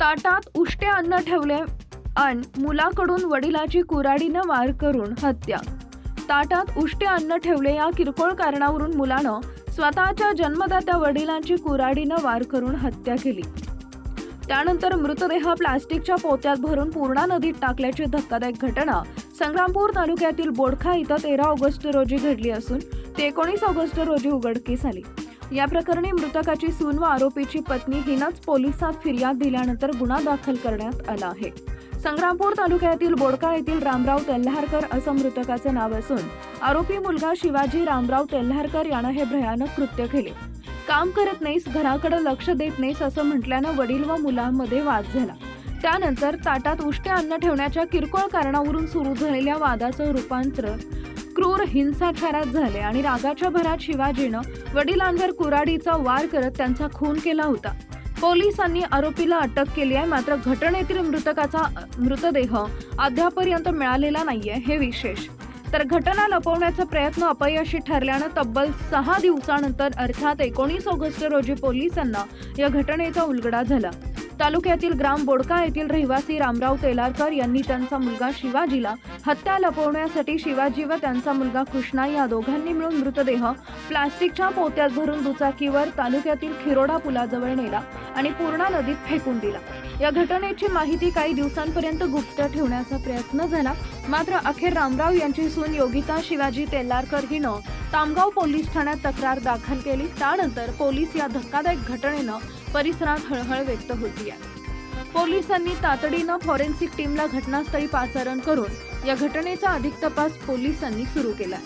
ताटात उष्टे अन्न ठेवले आणि मुलाकडून वडिलाची कुऱ्हाडीनं वार करून हत्या. ताटात उष्टे अन्न ठेवले या किरकोळ कारणावरून मुलानं स्वतःच्या जन्मदात्या वडिलांची कुऱ्हाडीनं वार करून हत्या केली. त्यानंतर मृतदेह प्लास्टिकच्या पोत्यात भरून पूर्णा नदीत टाकल्याची धक्कादायक घटना संग्रामपूर तालुक्यातील बोडखा इथं तेरा ऑगस्ट रोजी घडली असून ते एकोणीस ऑगस्ट रोजी उघडकीस आली. या प्रकरणी मृतकाची सून व आरोपीची पत्नी हिनंच पोलिसात फिर्याद दिल्यानंतर गुन्हा दाखल करण्यात आला आहे. संग्रामपूर तालुक्यातील बोडका येथील रामराव तेल्हारकर असं मृतकाचं नाव असून आरोपी मुलगा शिवाजी रामराव तेल्हारकर यानं हे भयानक कृत्य केले. काम करत नाहीस घराकडे लक्ष देत नाहीस असं म्हटल्यानं वडील व मुलांमध्ये वाद झाला. त्यानंतर ताटात उष्टे अन्न ठेवण्याच्या किरकोळ कारणावरून सुरू झालेल्या वादाचं रूपांतर क्रूर हिंसाचारात झाले आणि रागाच्या भरात शिवाजीनं वडिलांवर कुऱ्हाडीचा वार करत त्यांचा खून केला होता. पोलिसांनी आरोपीला अटक केली आहे मात्र घटनेतील मृतकाचा मृतदेह अद्यापर्यंत मिळालेला नाहीये हे विशेष. तर घटना लपवण्याचा प्रयत्न अपयशी ठरल्यानं तब्बल सहा दिवसानंतर अर्थात एकोणीस ऑगस्ट रोजी पोलिसांना या घटनेचा उलगडा झाला. तालुक्यातील ग्राम बोडका येथील रहिवासी रामराव तेलारकर यांनी त्यांचा मुलगा शिवाजीला हत्या लपवण्यासाठी शिवाजी व त्यांचा मुलगा कृष्णा या दोघांनी मिळून मृतदेह प्लास्टिकच्या पोत्यात भरून दुचाकीवर तालुक्यातील खिरोडा पुलाजवळ नेला आणि पूर्णा नदीत फेकून दिला. या घटनेची माहिती काही दिवसांपर्यंत गुप्त ठेवण्याचा प्रयत्न झाला. मात्र अखेर रामराव यांची सून योगिता शिवाजी तेलारकर हिनं तामगाव पोलीस ठाण्यात तक्रार दाखल केली. त्यानंतर पोलीस या धक्कादायक घटनेनं परिसरात हळहळ व्यक्त होती आहे. पोलिसांनी तातडीनं फॉरेन्सिक टीमला घटनास्थळी पाचारण करून या घटनेचा अधिक तपास पोलिसांनी सुरू केला